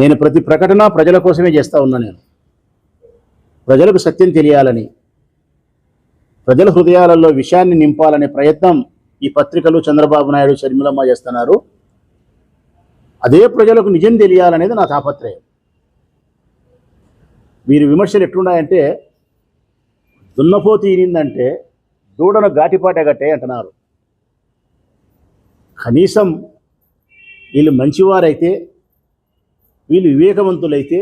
నేను ప్రతి ప్రకటన ప్రజల కోసమే చేస్తా ఉన్నా నేను. ప్రజలకు సత్యం తెలియాలని ప్రజల హృదయాలలో విషయాన్ని నింపాలనే ప్రయత్నం ఈ పత్రికలు చంద్రబాబు నాయుడు షర్మిలమ్మ చేస్తున్నారు. అదే ప్రజలకు నిజం తెలియాలనేది నా తాపత్రయం. వీరి విమర్శలు ఎట్లున్నాయంటే దున్నపో తీరిందంటే దూడను ఘాటిపాట గట్టే అంటున్నారు. కనీసం వీళ్ళు మంచివారైతే వీళ్ళు వివేకవంతులైతే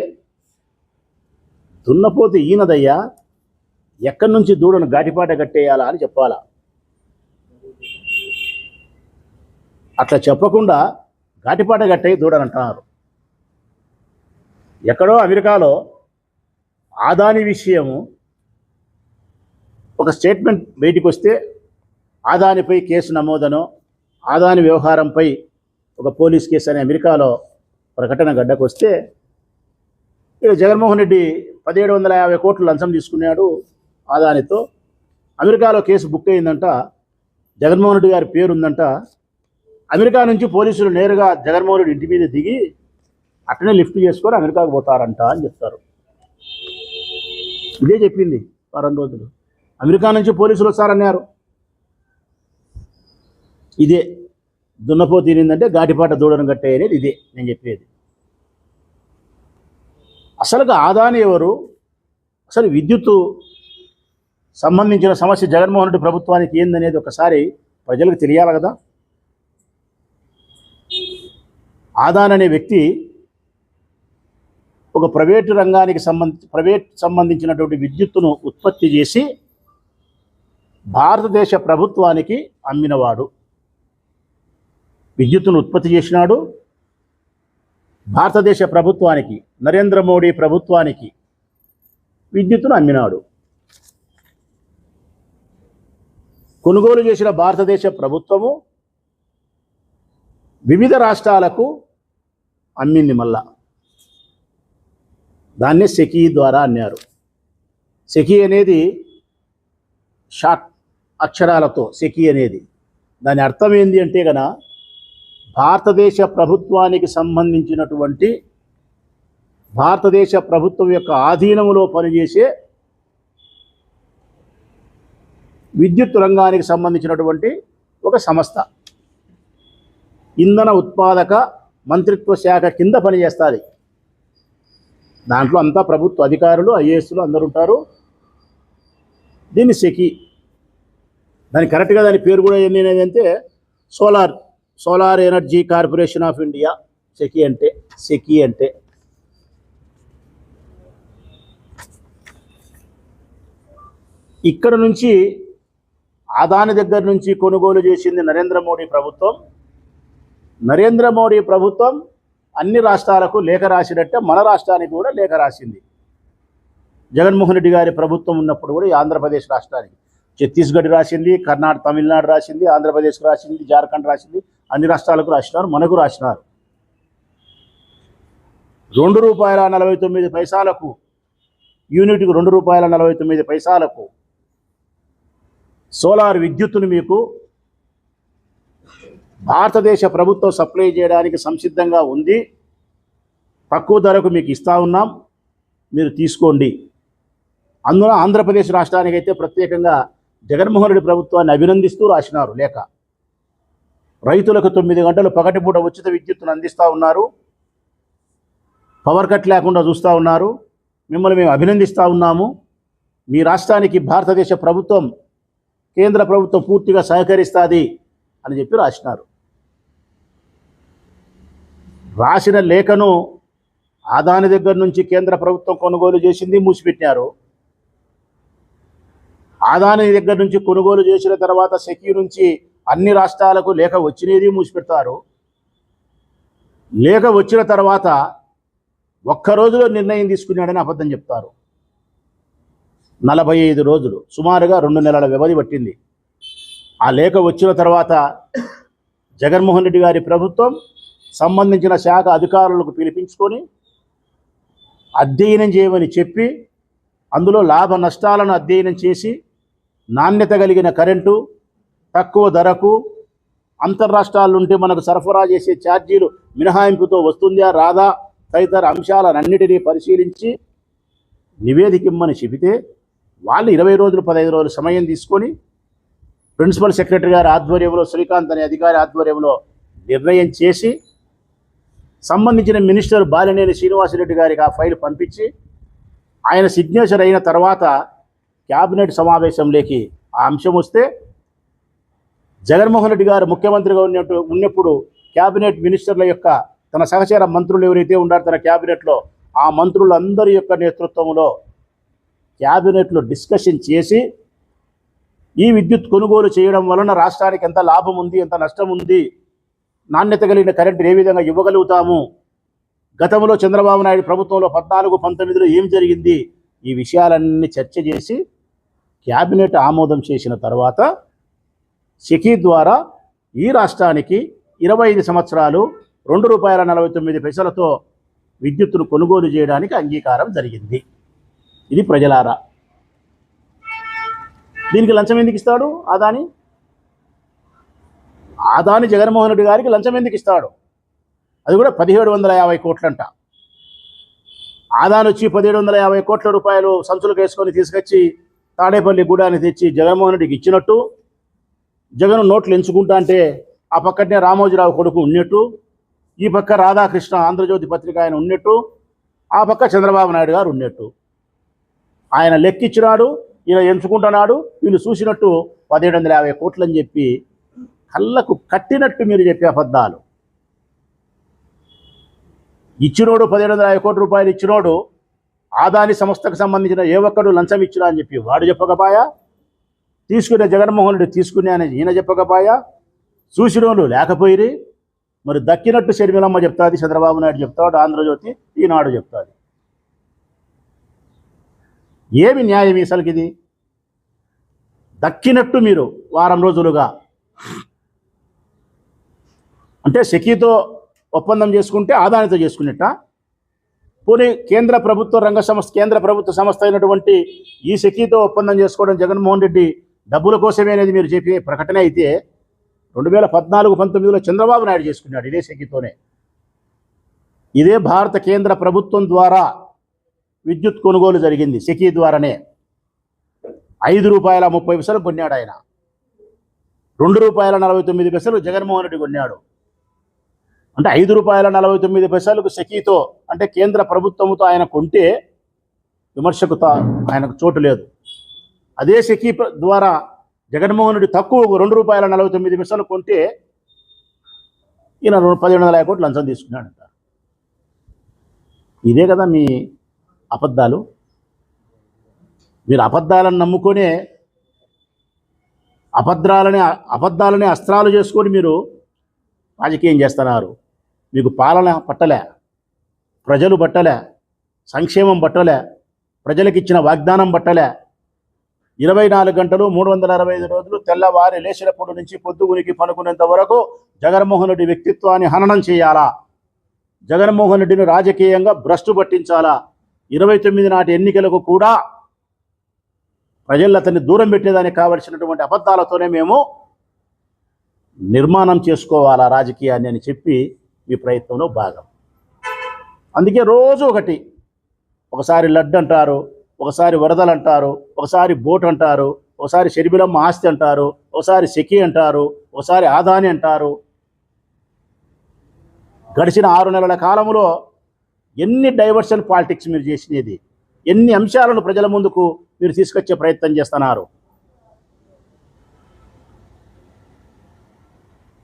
దున్నపోతే ఈనదయ్యా ఎక్కడి నుంచి దూడను గాటిపాట కట్టేయాలా అని చెప్పాలా? అట్లా చెప్పకుండా గాటిపాట కట్టే దూడని అంటున్నారు. ఎక్కడో అమెరికాలో ఆదాని విషయము ఒక స్టేట్మెంట్ బయటికి వస్తే ఆదానిపై కేసు నమోదనో ఆదాని వ్యవహారంపై ఒక పోలీస్ కేసు అని అమెరికాలో ప్రకటన గడ్డకు వస్తే ఇక జగన్మోహన్ రెడ్డి పదిహేడు వందల యాభై కోట్లు లంచం తీసుకున్నాడు ఆదానితో. అమెరికాలో కేసు బుక్ అయిందంట. జగన్మోహన్ రెడ్డి గారి పేరు ఉందంట అమెరికా నుంచి పోలీసులు నేరుగా జగన్మోహన్ రెడ్డి ఇంటి మీద దిగి అట్లనే లిఫ్ట్ చేసుకొని అమెరికాకు పోతారంట అని చెప్తారు. ఇదే చెప్పింది వారం రోజులు. అమెరికా నుంచి పోలీసులు వస్తారన్నారు. ఇదే దున్నపో తీరిందంటే ఘాటిపాట దూడను కట్టే అనేది ఇదే నేను చెప్పేది. అసలుగా ఆదాని ఎవరు? అసలు విద్యుత్ సంబంధించిన సమస్య జగన్మోహన్ రెడ్డి ప్రభుత్వానికి ఏందనేది ఒకసారి ప్రజలకు తెలియాలి కదా. ఆదాన్ అనే వ్యక్తి ఒక ప్రైవేటు రంగానికి సంబంధించి ప్రైవేట్ సంబంధించినటువంటి విద్యుత్తును ఉత్పత్తి చేసి భారతదేశ ప్రభుత్వానికి అమ్మినవాడు. విద్యుత్తును ఉత్పత్తి చేసినాడు. భారతదేశ ప్రభుత్వానికి నరేంద్ర మోడీ ప్రభుత్వానికి విద్యుత్తును అమ్మినాడు కొనుగోలు చేసిన భారతదేశ ప్రభుత్వము వివిధ రాష్ట్రాలకు అమ్మింది మళ్ళా. దాన్నే సెకీ ద్వారా అన్నారు. సెకీ అనేది షార్ట్ అక్షరాలతో సెకీ అనేది. దాని అర్థం ఏంటి అంటే గన భారతదేశ ప్రభుత్వానికి సంబంధించినటువంటి భారతదేశ ప్రభుత్వం యొక్క ఆధీనంలో పనిచేసే విద్యుత్ రంగానికి సంబంధించినటువంటి ఒక సంస్థ. ఇంధన ఉత్పాదక మంత్రిత్వ శాఖ కింద పనిచేస్తుంది. దాంట్లో అంతా ప్రభుత్వ అధికారులు ఐఏఎస్లు అందరు ఉంటారు. దీన్ని సెకి. దాని కరెక్ట్గా దాని పేరు కూడా ఏంటి అంటే solar. Solar energy corporation of India SECI అంటే సెకి అంటే. ఇక్కడ నుంచి ఆదాని దగ్గర నుంచి కొనుగోలు చేసింది నరేంద్ర మోడీ ప్రభుత్వం. నరేంద్ర మోడీ ప్రభుత్వం అన్ని రాష్ట్రాలకు లేఖ రాసినట్టే మన రాష్ట్రానికి కూడా లేఖ రాసింది. జగన్మోహన్ రెడ్డి గారి ప్రభుత్వం ఉన్నప్పుడు కూడా ఈ ఆంధ్రప్రదేశ్ రాష్ట్రానికి. ఛత్తీస్గఢ్ రాసింది కర్ణాటక తమిళనాడు రాసింది ఆంధ్రప్రదేశ్ రాసింది జార్ఖండ్ రాసింది అన్ని రాష్ట్రాలకు రాసినారు మనకు రాసినారు. రెండు రూపాయల నలభై తొమ్మిది పైసలకు యూనిట్కు రెండు రూపాయల నలభై తొమ్మిది పైసలకు సోలార్ విద్యుత్తును మీకు భారతదేశ ప్రభుత్వం సప్లై చేయడానికి సంసిద్ధంగా ఉంది. తక్కువ ధరకు మీకు ఇస్తా ఉన్నాం. మీరు తీసుకోండి. అందున ఆంధ్రప్రదేశ్ రాష్ట్రానికి అయితే ప్రత్యేకంగా జగన్మోహన్ రెడ్డి ప్రభుత్వాన్ని అభినందిస్తూ రాసినారు లేఖ. రైతులకు తొమ్మిది గంటలు పగటిపూట ఉచిత విద్యుత్తును అందిస్తూ ఉన్నారు. పవర్ కట్ లేకుండా చూస్తూ ఉన్నారు. మిమ్మల్ని మేము అభినందిస్తూ ఉన్నాము. మీ రాష్ట్రానికి భారతదేశ ప్రభుత్వం కేంద్ర ప్రభుత్వం పూర్తిగా సహకరిస్తుంది అని చెప్పి రాసినారు. రాసిన లేఖను ఆదాని దగ్గర నుంచి కేంద్ర ప్రభుత్వం కొనుగోలు చేసింది మూసిపెట్టారు. ఆదాని దగ్గర నుంచి కొనుగోలు చేసిన తర్వాత సెక్యూ నుంచి అన్ని రాష్ట్రాలకు లేఖ వచ్చినది మూసిపెడతారు. లేఖ వచ్చిన తర్వాత ఒక్క రోజులో నిర్ణయం తీసుకున్నాడని అబద్ధం చెప్తారు. నలభై ఐదు రోజులు సుమారుగా రెండు నెలల వ్యవధి పట్టింది. ఆ లేఖ వచ్చిన తర్వాత జగన్మోహన్ రెడ్డి గారి ప్రభుత్వం సంబంధించిన శాఖ అధికారులకు పిలిపించుకొని అధ్యయనం చేయమని చెప్పి అందులో లాభ నష్టాలను అధ్యయనం చేసి నాణ్యత కలిగిన కరెంటు తక్కువ ధరకు అంతర్రాష్ట్రాల నుండి మనకు సరఫరా చేసే ఛార్జీలు మినహాయింపుతో వస్తుందా రాదా? తదితర అంశాలన్నిటినీ పరిశీలించి నివేదిక ఇమ్మని చెబితే వాళ్ళు ఇరవై రోజులు పదహైదు రోజులు సమయం తీసుకొని ప్రిన్సిపల్ సెక్రటరీ గారి ఆధ్వర్యంలో శ్రీకాంత్ అనే అధికారి ఆధ్వర్యంలో నిర్ణయం చేసి సంబంధించిన మినిస్టర్ బాలినేని శ్రీనివాసరెడ్డి గారికి ఆ ఫైల్ పంపించి ఆయన సిగ్నేచర్ అయిన తర్వాత క్యాబినెట్ సమావేశంలోకి ఆ అంశం వస్తే జగన్మోహన్ రెడ్డి గారు ముఖ్యమంత్రిగా ఉన్నట్టు ఉన్నప్పుడు క్యాబినెట్ మినిస్టర్ల యొక్క తన సహచర మంత్రులు ఎవరైతే ఉన్నారో తన క్యాబినెట్లో ఆ మంత్రులందరి యొక్క నేతృత్వంలో క్యాబినెట్లో డిస్కషన్ చేసి ఈ విద్యుత్ కొనుగోలు చేయడం వలన రాష్ట్రానికి ఎంత లాభం ఉంది ఎంత నష్టం ఉంది నాణ్యత కలిగిన కరెంటు ఏ విధంగా ఇవ్వగలుగుతాము గతంలో చంద్రబాబు నాయుడు ప్రభుత్వంలో పద్నాలుగు పంతొమ్మిదిలో ఏం జరిగింది ఈ విషయాలన్నీ చర్చ చేసి క్యాబినెట్ ఆమోదం చేసిన తర్వాత సెకీ ద్వారా ఈ రాష్ట్రానికి ఇరవై ఐదు సంవత్సరాలు రెండు రూపాయల నలభై తొమ్మిది పైసలతో విద్యుత్తును కొనుగోలు చేయడానికి అంగీకారం జరిగింది. ఇది ప్రజలారా. దీనికి లంచం ఎందుకు ఇస్తాడు ఆదాని? ఆదాని జగన్మోహన్ రెడ్డి గారికి లంచం ఎందుకు ఇస్తాడు? అది కూడా పదిహేడు వందల యాభై కోట్లంట. ఆదాని వచ్చి పదిహేడు వందల యాభై కోట్ల రూపాయలు సంచులకు వేసుకొని తీసుకొచ్చి తాడేపల్లి గూడాన్ని తెచ్చి జగన్మోహన్ రెడ్డికి ఇచ్చినట్టు జగన్ నోట్లు ఎంచుకుంటా అంటే ఆ పక్కనే రామోజీరావు కొడుకు ఉన్నట్టు ఈ పక్క రాధాకృష్ణ ఆంధ్రజ్యోతి పత్రిక ఆయన ఉన్నట్టు ఆ పక్క చంద్రబాబు నాయుడు గారు ఉన్నట్టు. ఆయన లెక్కిచ్చినాడు ఈయన ఎంచుకుంటున్నాడు వీళ్ళు చూసినట్టు పదిహేడు వందల యాభై కోట్లు అని చెప్పి కళ్ళకు కట్టినట్టు మీరు చెప్పే అబద్ధాలు. ఇచ్చినోడు పదిహేడు వందల యాభై కోట్ల రూపాయలు ఇచ్చినోడు ఆదాని సంస్థకు సంబంధించిన ఏ ఒక్కడు లంచం ఇచ్చినా అని చెప్పి వాడు చెప్పకపాయా? తీసుకునే జగన్మోహన్ రెడ్డి తీసుకునే అని ఈయన చెప్పకపోయా? చూసినోళ్ళు లేకపోయిరి. మరి దక్కినట్టు షర్మిలమ్మ చెప్తాది చంద్రబాబు నాయుడు చెప్తాడు ఆంధ్రజ్యోతి ఈనాడు చెప్తాది. ఏమి న్యాయం అసలుకి ఇది దక్కినట్టు మీరు వారం రోజులుగా. అంటే సెకీతో ఒప్పందం చేసుకుంటే ఆదానితో చేసుకున్నట్ట? పోనీ కేంద్ర ప్రభుత్వ రంగ సంస్థ కేంద్ర ప్రభుత్వ సంస్థ అయినటువంటి ఈ సెకీతో ఒప్పందం చేసుకోవడం జగన్మోహన్ రెడ్డి డబ్బుల కోసమే అనేది మీరు చెప్పే ప్రకటన అయితే రెండు వేల పద్నాలుగు పంతొమ్మిదిలో చంద్రబాబు నాయుడు చేసుకున్నాడు ఇదే సెకీతోనే ఇదే భారత కేంద్ర ప్రభుత్వం ద్వారా విద్యుత్ కొనుగోలు జరిగింది సెకీ ద్వారానే. ఐదు రూపాయల ముప్పై పైసలు కొన్నాడు ఆయన. రెండు రూపాయల నలభై తొమ్మిది పైసలు జగన్మోహన్ రెడ్డి కొన్నాడు. అంటే ఐదు రూపాయల నలభై తొమ్మిది పైసలకు సెకీతో అంటే కేంద్ర ప్రభుత్వంతో ఆయన కొంటే విమర్శకు ఆయనకు చోటు లేదు. అదే సెకీ ద్వారా జగన్మోహన్ తక్కువ రెండు రూపాయల నలభై తొమ్మిది నిమిషాలు కొంటే ఈయన రెండు పదిహేడు వందల కోట్లు లంచం తీసుకున్నాడంట. ఇదే కదా మీ అబద్ధాలు. మీరు అబద్ధాలను నమ్ముకొనే అబద్ధాలని అబద్ధాలని అస్త్రాలు చేసుకొని మీరు రాజకీయం చేస్తున్నారు. మీకు పాలన పట్టలే ప్రజలు పట్టలే సంక్షేమం పట్టలే ప్రజలకు ఇచ్చిన వాగ్దానం పట్టలే ఇరవై నాలుగు గంటలు మూడు వందల అరవై ఐదు రోజులు తెల్లవారి లేచినప్పటి నుంచి పొద్దుగునికి పనుకునేంత వరకు జగన్మోహన్ రెడ్డి వ్యక్తిత్వాన్ని హననం చేయాలా? జగన్మోహన్ రెడ్డిని రాజకీయంగా భ్రష్టు పట్టించాలా? ఇరవై తొమ్మిది నాటి ఎన్నికలకు కూడా ప్రజలు అతన్ని దూరం పెట్టేదానికి కావలసినటువంటి అబద్ధాలతోనే మేము నిర్మాణం చేసుకోవాలా రాజకీయాన్ని అని చెప్పి మీ ప్రయత్నంలో భాగం. అందుకే రోజు ఒకటి ఒకసారి లడ్డు అంటారు ఒకసారి వరదలు అంటారు ఒకసారి బోట్ అంటారు ఒకసారి షర్మిలమ్మ ఆస్తి అంటారు ఒకసారి సెకి అంటారు ఒకసారి ఆదాని అంటారు. గడిచిన ఆరు నెలల కాలంలో ఎన్ని డైవర్షన్ పాలిటిక్స్ మీరు చేసినది ఎన్ని అంశాలను ప్రజల ముందుకు మీరు తీసుకొచ్చే ప్రయత్నం చేస్తున్నారు?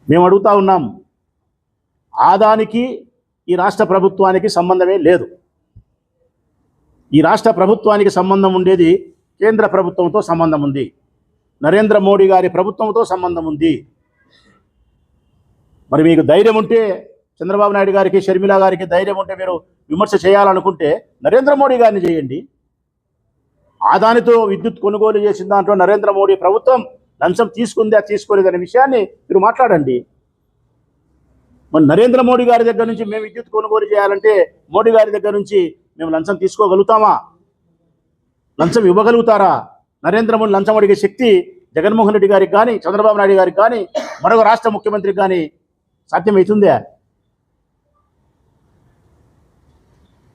మేము అడుగుతా ఉన్నాం ఆదానికి ఈ రాష్ట్ర ప్రభుత్వానికి సంబంధమే లేదు. ఈ రాష్ట్ర ప్రభుత్వానికి సంబంధం ఉండేది కేంద్ర ప్రభుత్వంతో సంబంధం ఉంది. నరేంద్ర మోడీ గారి ప్రభుత్వంతో సంబంధం ఉంది. మరి మీకు ధైర్యం ఉంటే చంద్రబాబు నాయుడు గారికి షర్మిల గారికి ధైర్యం ఉంటే మీరు విమర్శ చేయాలనుకుంటే నరేంద్ర మోడీ గారిని చేయండి. ఆదానితో విద్యుత్ కొనుగోలు చేసిన దాంట్లో నరేంద్ర మోడీ ప్రభుత్వం లంచం తీసుకుందా తీసుకోలేదనే విషయాన్ని మీరు మాట్లాడండి. మరి నరేంద్ర మోడీ గారి దగ్గర నుంచి మేము విద్యుత్ కొనుగోలు చేయాలంటే మోడీ గారి దగ్గర నుంచి మేము లంచం తీసుకోగలుగుతామా? లంచం ఇవ్వగలుగుతారా? నరేంద్ర మోడీ లంచం అడిగే శక్తి జగన్మోహన్ రెడ్డి గారికి కానీ చంద్రబాబు నాయుడు గారికి కానీ మరొక రాష్ట్ర ముఖ్యమంత్రికి కానీ సాధ్యమవుతుందే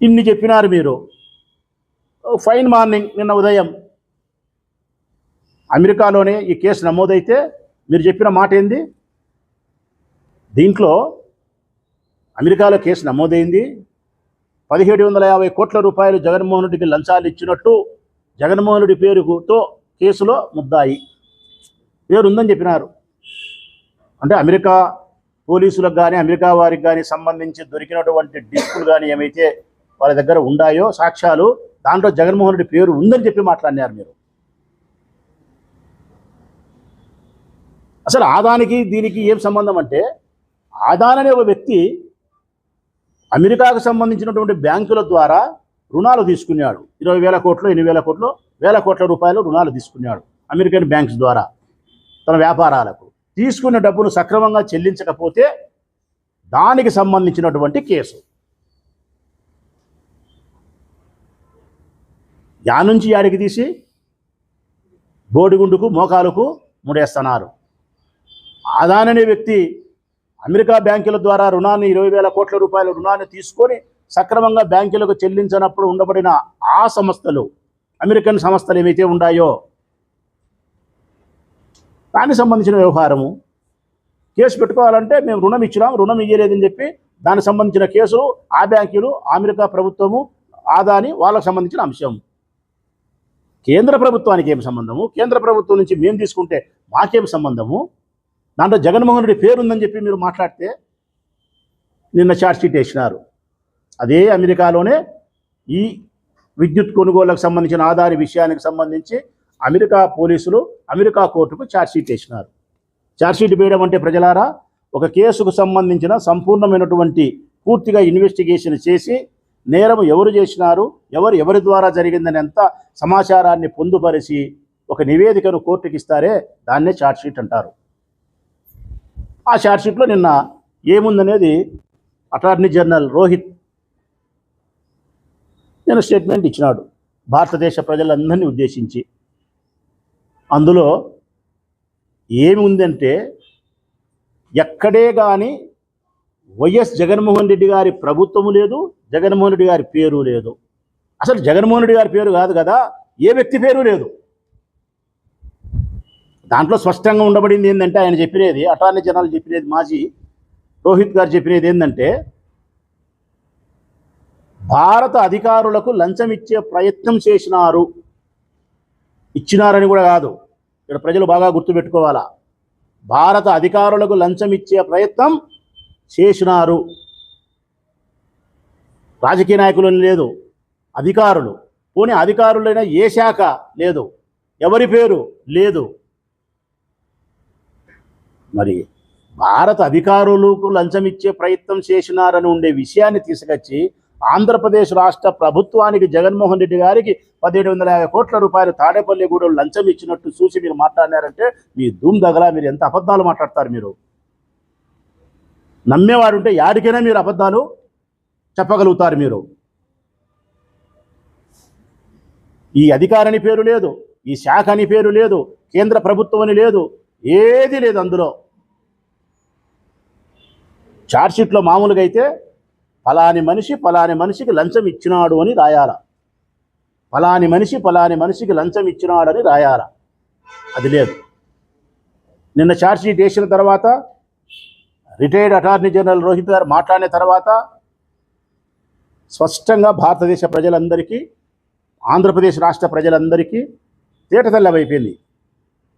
ఇన్ని చెప్పినారు మీరు. ఫైన్ మార్నింగ్ నిన్న ఉదయం. అమెరికాలోనే ఈ కేసు నమోదైతే మీరు చెప్పిన మాట ఏంది? దీంట్లో అమెరికాలో కేసు నమోదైంది. పదిహేడు వందల యాభై కోట్ల రూపాయలు జగన్మోహన్ రెడ్డికి లంచాలు ఇచ్చినట్టు జగన్మోహన్ రెడ్డి పేరుతో కేసులో ముద్దాయి. పేరు ఉందని చెప్పినారు. అంటే అమెరికా పోలీసులకు కానీ అమెరికా వారికి కానీ సంబంధించి దొరికినటువంటి డిస్కులు కానీ ఏమైతే వాళ్ళ దగ్గర ఉన్నాయో సాక్ష్యాలు దాంట్లో జగన్మోహన్ రెడ్డి పేరు ఉందని చెప్పి మాట్లాడినారు మీరు. అసలు ఆదానికి దీనికి ఏం సంబంధం అంటే ఆదాన్ అనే ఒక వ్యక్తి అమెరికాకు సంబంధించినటువంటి బ్యాంకుల ద్వారా రుణాలు తీసుకున్నాడు. ఇరవై వేల కోట్లు ఎనిమిది వేల కోట్లు వేల కోట్ల రూపాయలు రుణాలు తీసుకున్నాడు అమెరికన్ బ్యాంక్స్ ద్వారా తన వ్యాపారాలకు. తీసుకున్న డబ్బును సక్రమంగా చెల్లించకపోతే దానికి సంబంధించినటువంటి కేసు. యా నుంచి యాడికి తీసి? బోడిగుండుకు మోకాలకు ముడేస్తున్నారు. ఆదాననే వ్యక్తి అమెరికా బ్యాంకుల ద్వారా రుణాన్ని ఇరవై వేల కోట్ల రూపాయల రుణాన్ని తీసుకొని సక్రమంగా బ్యాంకులకు చెల్లించినప్పుడు ఉండబడిన ఆ సంస్థలు అమెరికన్ సంస్థలు ఏవైతే ఉన్నాయో దానికి సంబంధించిన వ్యవహారము. కేసు పెట్టుకోవాలంటే మేము రుణం ఇచ్చినాం రుణం ఇయ్యలేదని చెప్పి దానికి సంబంధించిన కేసులు ఆ బ్యాంకులు అమెరికా ప్రభుత్వము ఆదాని వాళ్ళకు సంబంధించిన అంశం కేంద్ర ప్రభుత్వానికి ఏం సంబంధము? కేంద్ర ప్రభుత్వం నుంచి మేము తీసుకుంటే మాకేం సంబంధము? దాంట్లో జగన్మోహన్ రెడ్డి పేరు ఉందని చెప్పి మీరు మాట్లాడితే నిన్న షీట్ వేసినారు. అదే అమెరికాలోనే ఈ విద్యుత్ కొనుగోళ్ళకు సంబంధించిన ఆధార విషయానికి సంబంధించి అమెరికా పోలీసులు అమెరికా కోర్టుకు ఛార్జ్షీట్ వేసినారు. ఛార్జ్షీట్ వేయడం అంటే ప్రజలారా ఒక కేసుకు సంబంధించిన సంపూర్ణమైనటువంటి పూర్తిగా ఇన్వెస్టిగేషన్ చేసి నేరం ఎవరు చేసినారు ఎవరు ఎవరి ద్వారా జరిగిందని ఎంత సమాచారాన్ని పొందుపరిచి ఒక నివేదికను కోర్టుకి ఇస్తారే దాన్నే షీట్ అంటారు. ఆ షార్ట్షీట్లో నిన్న ఏముందనేది అటార్నీ జనరల్ రోహిత్ నేను స్టేట్మెంట్ ఇచ్చినాడు. భారతదేశ ప్రజలందరినీ ఉద్దేశించి. అందులో ఏమి ఉందంటే ఎక్కడే కానీ వైఎస్ జగన్మోహన్ రెడ్డి గారి ప్రభుత్వము లేదు జగన్మోహన్ రెడ్డి గారి పేరు లేదు. అసలు జగన్మోహన్ రెడ్డి గారి పేరు కాదు కదా ఏ వ్యక్తి పేరు లేదు. దాంట్లో స్పష్టంగా ఉండబడింది ఏంటంటే ఆయన చెప్పినది అటార్నీ జనరల్ చెప్పినది మాజీ రోహిత్ గారు చెప్పినది ఏంటంటే భారత అధికారులకు లంచం ఇచ్చే ప్రయత్నం చేసినారు. ఇచ్చినారని కూడా కాదు. ఇక్కడ ప్రజలు బాగా గుర్తుపెట్టుకోవాలా. భారత అధికారులకు లంచం ఇచ్చే ప్రయత్నం చేసినారు. రాజకీయ నాయకులు లేదు అధికారులు. పోనీ అధికారులైన ఏ శాఖ లేదు ఎవరి పేరు లేదు. మరి భారత అధికారులకు లంచం ఇచ్చే ప్రయత్నం చేసినారని ఉండే విషయాన్ని తీసుకొచ్చి ఆంధ్రప్రదేశ్ రాష్ట్ర ప్రభుత్వానికి జగన్మోహన్ రెడ్డి గారికి పదిహేడు వందల యాభై కోట్ల రూపాయలు తాడేపల్లిగూడెం లంచం ఇచ్చినట్టు చూసి మీరు మాట్లాడినారంటే మీ ధూమ్ దగ్గర మీరు ఎంత అబద్ధాలు మాట్లాడతారు మీరు? నమ్మేవాడు ఉంటే యాడికైనా మీరు అబద్ధాలు చెప్పగలుగుతారు మీరు. ఈ అధికారని పేరు లేదు ఈ శాఖ అని పేరు లేదు కేంద్ర ప్రభుత్వం అని లేదు ఏది లేదు అందులో. చార్జ్షీట్లో మామూలుగా అయితే ఫలాని మనిషి ఫలాని మనిషికి లంచం ఇచ్చినాడు అని రాయాల. ఫలాని మనిషి ఫలాని మనిషికి లంచం ఇచ్చినాడని రాయాల. అది లేదు. నిన్న చార్జ్షీట్ వేసిన తర్వాత రిటైర్డ్ అటార్నీ జనరల్ రోహిత్ గారు మాట్లాడిన తర్వాత స్పష్టంగా భారతదేశ ప్రజలందరికీ ఆంధ్రప్రదేశ్ రాష్ట్ర ప్రజలందరికీ తేటతెల్లమైపోయింది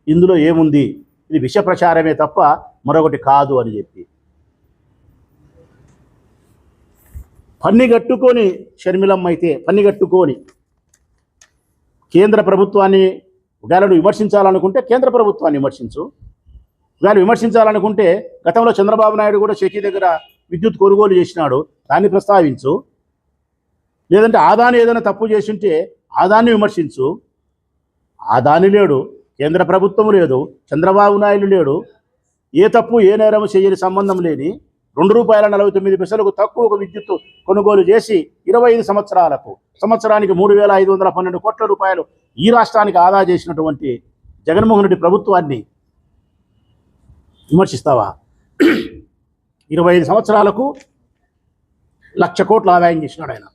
ఇందులో ఏముంది? ఇది విష ప్రచారమే తప్ప మరొకటి కాదు అని చెప్పి. పన్ని కట్టుకొని షర్మిలమ్మ అయితే పన్ని కట్టుకొని కేంద్ర ప్రభుత్వాన్ని ఒకవేళ విమర్శించాలనుకుంటే కేంద్ర ప్రభుత్వాన్ని విమర్శించు. ఒకవేళ విమర్శించాలనుకుంటే గతంలో చంద్రబాబు నాయుడు కూడా షెకి దగ్గర విద్యుత్ కొనుగోలు చేసినాడు దాన్ని ప్రస్తావించు. లేదంటే ఆదాని ఏదైనా తప్పు చేసి ఉంటే ఆదాన్ని విమర్శించు. ఆదాని లేడు కేంద్ర ప్రభుత్వం లేదు చంద్రబాబు నాయుడు లేడు ఏ తప్పు ఏ నేరము చేయని సంబంధం లేని రెండు రూపాయల నలభై తొమ్మిది పైసలకు తక్కువ విద్యుత్ కొనుగోలు చేసి ఇరవై ఐదు సంవత్సరాలకు సంవత్సరానికి మూడు వేల ఐదు వందల పన్నెండు కోట్ల రూపాయలు ఈ రాష్ట్రానికి ఆదా చేసినటువంటి జగన్మోహన్ రెడ్డి ప్రభుత్వాన్ని విమర్శిస్తావా? ఇరవై ఐదు సంవత్సరాలకు లక్ష కోట్లు ఆదాయం చేసినాడు ఆయన.